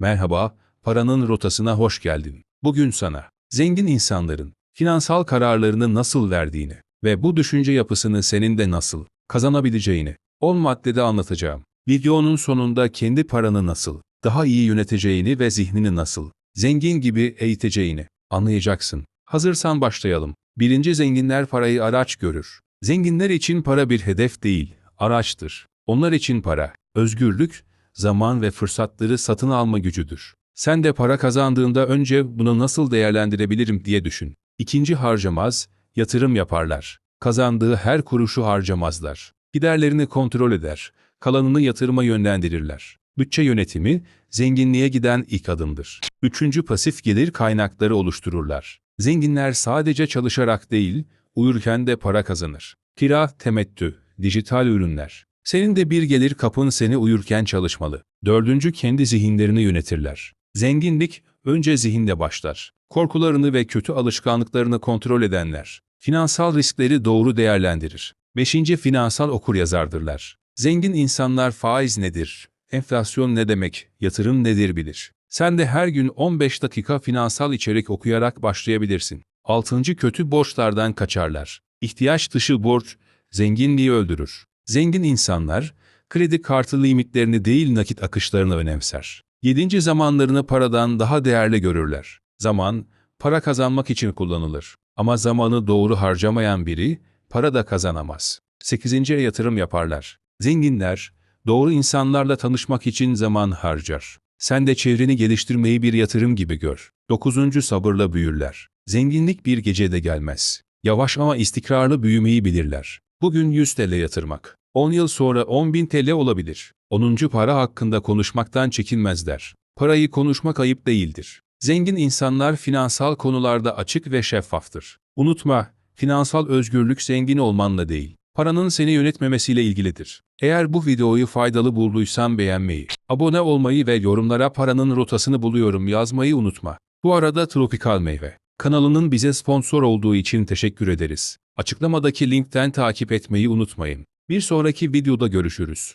Merhaba, paranın rotasına hoş geldin. Bugün sana zengin insanların finansal kararlarını nasıl verdiğini ve bu düşünce yapısını senin de nasıl kazanabileceğini 10 maddede anlatacağım. Videonun sonunda kendi paranı nasıl daha iyi yöneteceğini ve zihnini nasıl zengin gibi eğiteceğini anlayacaksın. Hazırsan başlayalım. Birinci zenginler parayı araç görür. Zenginler için para bir hedef değil, araçtır. Onlar için para, özgürlük, zaman ve fırsatları satın alma gücüdür. Sen de para kazandığında önce bunu nasıl değerlendirebilirim diye düşün. İkinci harcamaz, yatırım yaparlar. Kazandığı her kuruşu harcamazlar. Giderlerini kontrol eder, kalanını yatırıma yönlendirirler. Bütçe yönetimi, zenginliğe giden ilk adımdır. Üçüncü pasif gelir kaynakları oluştururlar. Zenginler sadece çalışarak değil, uyurken de para kazanır. Kira, temettü, dijital ürünler. Senin de bir gelir kapın seni uyurken çalışmalı. Dördüncü kendi zihinlerini yönetirler. Zenginlik önce zihinde başlar. Korkularını ve kötü alışkanlıklarını kontrol edenler. Finansal riskleri doğru değerlendirir. Beşinci finansal okuryazardırlar. Zengin insanlar faiz nedir, enflasyon ne demek, yatırım nedir bilir. Sen de her gün 15 dakika finansal içerik okuyarak başlayabilirsin. Altıncı kötü borçlardan kaçarlar. İhtiyaç dışı borç, zenginliği öldürür. Zengin insanlar, kredi kartı limitlerini değil nakit akışlarını önemser. Yedinci zamanlarını paradan daha değerli görürler. Zaman, para kazanmak için kullanılır. Ama zamanı doğru harcamayan biri, para da kazanamaz. Sekizinciye yatırım yaparlar. Zenginler, doğru insanlarla tanışmak için zaman harcar. Sen de çevreni geliştirmeyi bir yatırım gibi gör. Dokuzuncu sabırla büyürler. Zenginlik bir gecede gelmez. Yavaş ama istikrarlı büyümeyi bilirler. Bugün 100 TL yatırmak. 10 yıl sonra 10.000 TL olabilir. 10. para hakkında konuşmaktan çekinmezler. Parayı konuşmak ayıp değildir. Zengin insanlar finansal konularda açık ve şeffaftır. Unutma, finansal özgürlük zengin olmanla değil, paranın seni yönetmemesiyle ilgilidir. Eğer bu videoyu faydalı bulduysan beğenmeyi, abone olmayı ve yorumlara paranın rotasını buluyorum yazmayı unutma. Bu arada Tropikal Meyve kanalının bize sponsor olduğu için teşekkür ederiz. Açıklamadaki linkten takip etmeyi unutmayın. Bir sonraki videoda görüşürüz.